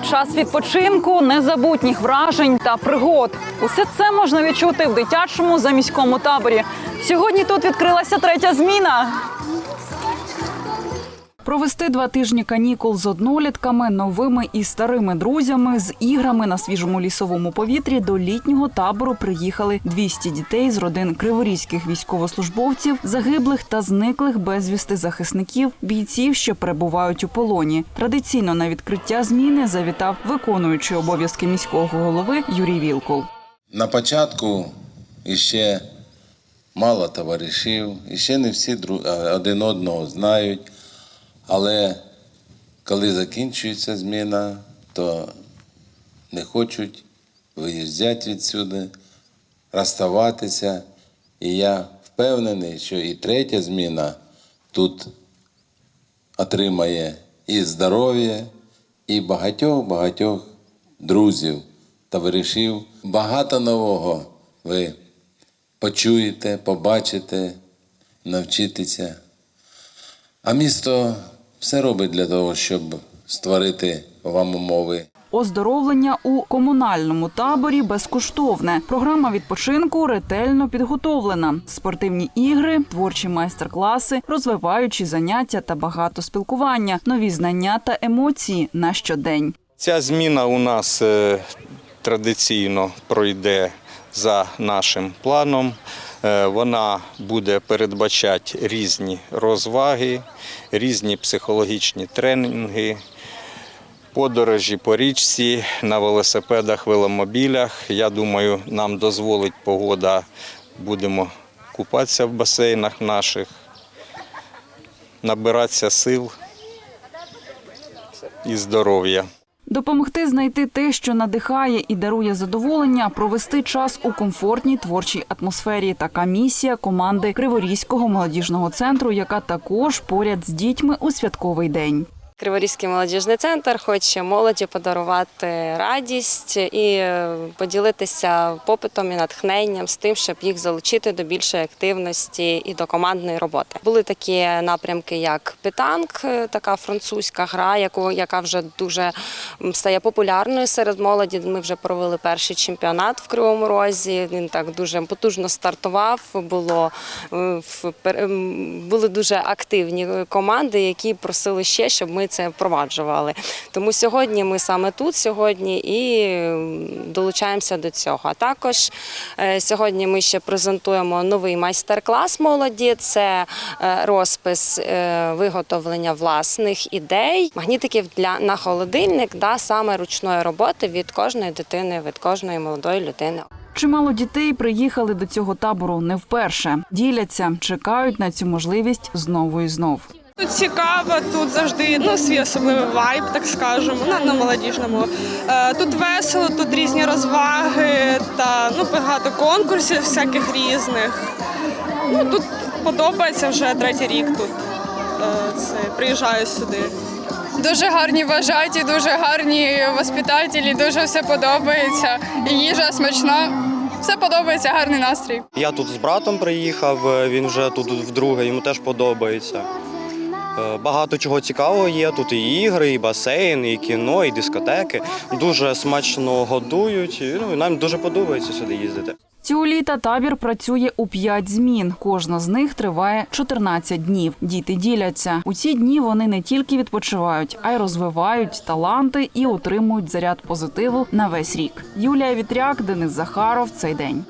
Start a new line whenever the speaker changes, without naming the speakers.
час відпочинку, незабутніх вражень та пригод. Усе це можна відчути в дитячому заміському таборі. Сьогодні тут відкрилася третя зміна. Провести два тижні канікул з однолітками, новими і старими друзями з іграми на свіжому лісовому повітрі до літнього табору приїхали 200 дітей з родин криворізьких військовослужбовців, загиблих та зниклих безвісти захисників, бійців, що перебувають у полоні. Традиційно на відкриття зміни завітав виконуючий обов'язки міського голови Юрій Вілкул.
На початку іще мало товаришів, іще не всі е, один одного знають. Але коли закінчується зміна, то не хочуть виїжджати відсюди, розставатися. І я впевнений, що і третя зміна тут отримає і здоров'я, і багатьох-багатьох друзів, товаришів. Багато нового ви почуєте, побачите, навчитеся. А місто все робить для того, щоб створити вам умови.
Оздоровлення у комунальному таборі безкоштовне. Програма відпочинку ретельно підготовлена. Спортивні ігри, творчі майстер-класи, розвиваючі заняття та багато спілкування, нові знання та емоції на щодень.
Ця зміна у нас е, традиційно пройде за нашим планом. Е, Вона буде передбачати різні розваги, різні психологічні тренінги, подорожі по річці на велосипедах, веломобілях. Я думаю, нам дозволить погода, будемо купатися в басейнах наших, набиратися сил і здоров'я.
Допомогти знайти те, що надихає і дарує задоволення, провести час у комфортній творчій атмосфері. Така місія команди Криворізького молодіжного центру, яка також поряд з дітьми у святковий день.
Криворізький молодіжний центр хоче молоді подарувати радість і е, поділитися попитом і натхненням з тим, щоб їх залучити до більшої активності і до командної роботи. Були такі напрямки, як питанк, е, така французька гра, яку яка вже дуже стає популярною серед молоді. Ми вже провели перший чемпіонат в Кривому Розі. Він так дуже потужно стартував. Було е, були дуже активні команди, які просили ще, щоб ми це впроваджували. Тому сьогодні ми саме тут сьогодні і долучаємося до цього. А також е, сьогодні ми ще презентуємо новий майстер-клас молоді. Це е, розпис е, виготовлення власних ідей, магнітиків для на холодильник, да, саме ручної роботи від кожної дитини, від кожної молодої людини.
Чимало дітей приїхали до цього табору не вперше. Діляться, чекають на цю можливість знову і знов.
Тут цікаво, тут завжди ну, свій особливий вайб, так скажемо, на, на молодіжному. Е, тут весело, тут різні розваги та ну, багато конкурсів всяких різних. Ну, тут подобається вже третій рік тут. Е, це, приїжджаю сюди.
Дуже гарні вважаті, дуже гарні воспитателі, дуже все подобається. І їжа смачна. Все подобається, гарний настрій.
Я тут з братом приїхав, е, він вже тут вдруге, йому теж подобається. Е, Багато чого цікавого є. Тут і ігри, і басейн, і кіно, і дискотеки. Дуже смачно годують. і, Ну, нам дуже подобається сюди їздити.
Цього літа табір працює у п'ять змін. Кожна з них триває 14 днів. Діти діляться. У ці дні вони не тільки відпочивають, а й розвивають таланти і отримують заряд позитиву на весь рік. Юлія Вітряк, Денис Захаров. Цей день.